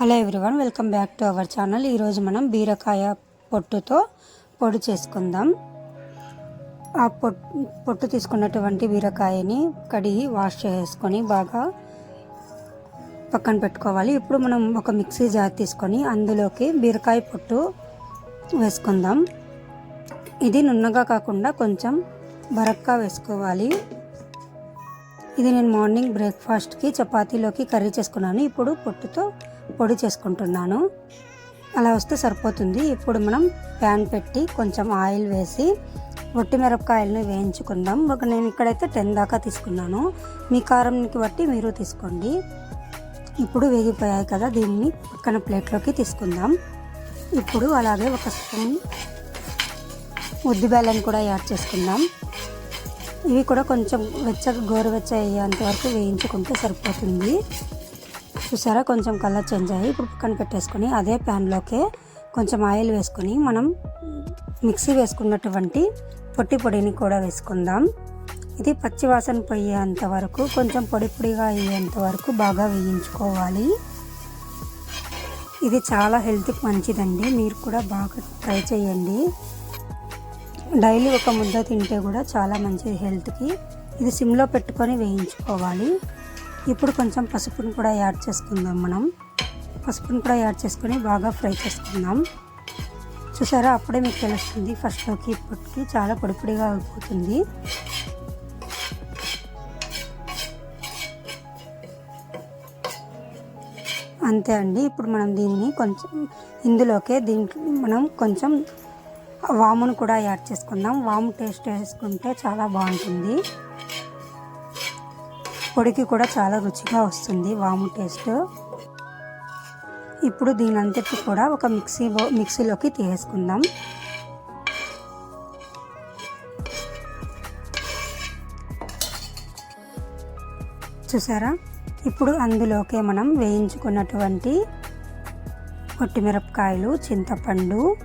Hello everyone welcome back to our channel ఈరోజు మనం బీరకాయ పొట్టుతో పొడి చేసుకుందాం. ఆ పొట్టు పొట్టు తీసుకున్నటువంటి బీరకాయని కడిగి వాష్ చేసుకొని బాగా పక్కన పెట్టుకోవాలి. ఇప్పుడు మనం ఒక మిక్సీ జార్ తీసుకొని అందులోకి బీరకాయ పొట్టు వేసుకుందాం. ఇది నున్నగా కాకుండా కొంచెం బరక్గా వేసుకోవాలి. ఇది నేను మార్నింగ్ బ్రేక్ఫాస్ట్కి చపాతీలోకి కర్రీ చేసుకున్నాను. ఇప్పుడు పొట్టుతో పొడి చేసుకుంటున్నాను. అలా వస్తే సరిపోతుంది. ఇప్పుడు మనం ప్యాన్ పెట్టి కొంచెం ఆయిల్ వేసి ఒట్టి మిరపకాయలను వేయించుకుందాం. ఒక నేను ఇక్కడైతే టెన్ దాకా తీసుకున్నాను. మీ కారంకి బట్టి మీరు తీసుకోండి. ఇప్పుడు వేగిపోయాయి కదా దీన్ని పక్కన ప్లేట్లోకి తీసుకుందాం. ఇప్పుడు అలాగే ఒక స్పూన్ ఉద్దిబేలను కూడా యాడ్ చేసుకుందాం. ఇవి కూడా కొంచెం వెచ్చగా గోరువెచ్చ అయ్యేంత వరకు వేయించుకుంటే సరిపోతుంది. చూసారా? కొంచెం కలర్ చేంజ్ అయ్యి ఇప్పుడు పక్కన పెట్టేసుకొని అదే ప్యాన్లోకే కొంచెం ఆయిల్ వేసుకొని మనం మిక్సీ వేసుకున్నటువంటి పొట్టి పొడిని కూడా వేసుకుందాం. ఇది పచ్చి వాసన పోయేంత వరకు కొంచెం పొడి పొడిగా అయ్యేంత వరకు బాగా వేయించుకోవాలి. ఇది చాలా హెల్త్కి మంచిదండి. మీరు కూడా బాగా ట్రై చేయండి. డైలీ ఒక ముద్ద తింటే కూడా చాలా మంచిది హెల్త్కి. ఇది సిమ్లో పెట్టుకొని వేయించుకోవాలి. ఇప్పుడు కొంచెం పసుపును కూడా యాడ్ చేసుకుందాం మనం. పసుపును కూడా యాడ్ చేసుకొని బాగా ఫ్రై చేసుకుందాం. చూసారా? అప్పుడే మీకు తెలుస్తుంది ఫస్ట్లోకి ఇప్పటికి చాలా పొడిపొడిగా అయిపోతుంది. అంతే అండి. ఇప్పుడు మనం దీన్ని కొంచెం ఇందులోకే దీంట్లో మనం కొంచెం వామును కూడా యాడ్ చేసుకుందాం. వాము టేస్ట్ వేసుకుంటే చాలా బాగుంటుంది. పొడికి కూడా చాలా రుచిగా వస్తుంది వాము టేస్ట్. ఇప్పుడు దీని అంతటి కూడా ఒక మిక్సీ మిక్సీలోకి తీసేసుకుందాం. చూసారా? ఇప్పుడు అందులోకే మనం వేయించుకున్నటువంటి కొట్టిమిరపకాయలు చింతపండు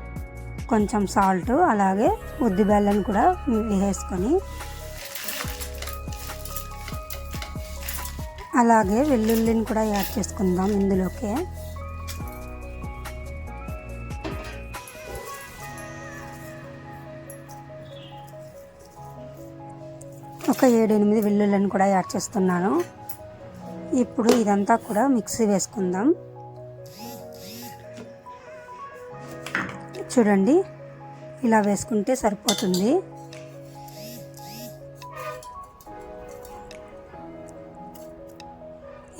కొంచెం సాల్ట్ అలాగే ఉద్ది బెల్లం కూడా వేసుకొని. అలాగే వెల్లుల్లిని కూడా యాడ్ చేసుకుందాం ఇందులోకే. ఒక ఏడు ఎనిమిది వెల్లుల్లిని కూడా యాడ్ చేస్తున్నాను. ఇప్పుడు ఇదంతా కూడా మిక్సీ వేసుకుందాం. చూడండి. ఇలా వేసుకుంటే సరిపోతుంది.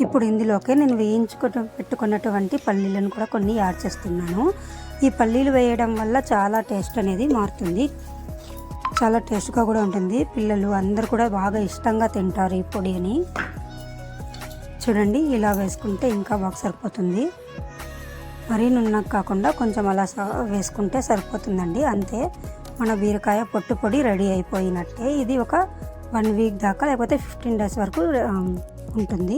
ఇప్పుడు ఇందులోకి నేను వేయించుకు పెట్టుకున్నటువంటి పల్లీలను కూడా కొన్ని యాడ్ చేస్తున్నాను. ఈ పల్లీలు వేయడం వల్ల చాలా టేస్ట్ అనేది మారుతుంది. చాలా టేస్ట్గా కూడా ఉంటుంది. పిల్లలు అందరు కూడా బాగా ఇష్టంగా తింటారు ఈ పొడిని చూడండి ఇలా వేసుకుంటే ఇంకా బాగా సరిపోతుంది. మరీ నున్నకు కాకుండా కొంచెం అలా వేసుకుంటే సరిపోతుందండి. అంతే. మన బీరకాయ పొట్టు పొడి రెడీ అయిపోయినట్టే. ఇది ఒక వన్ వీక్ దాకా లేకపోతే ఫిఫ్టీన్ డేస్ వరకు ఉంటుంది.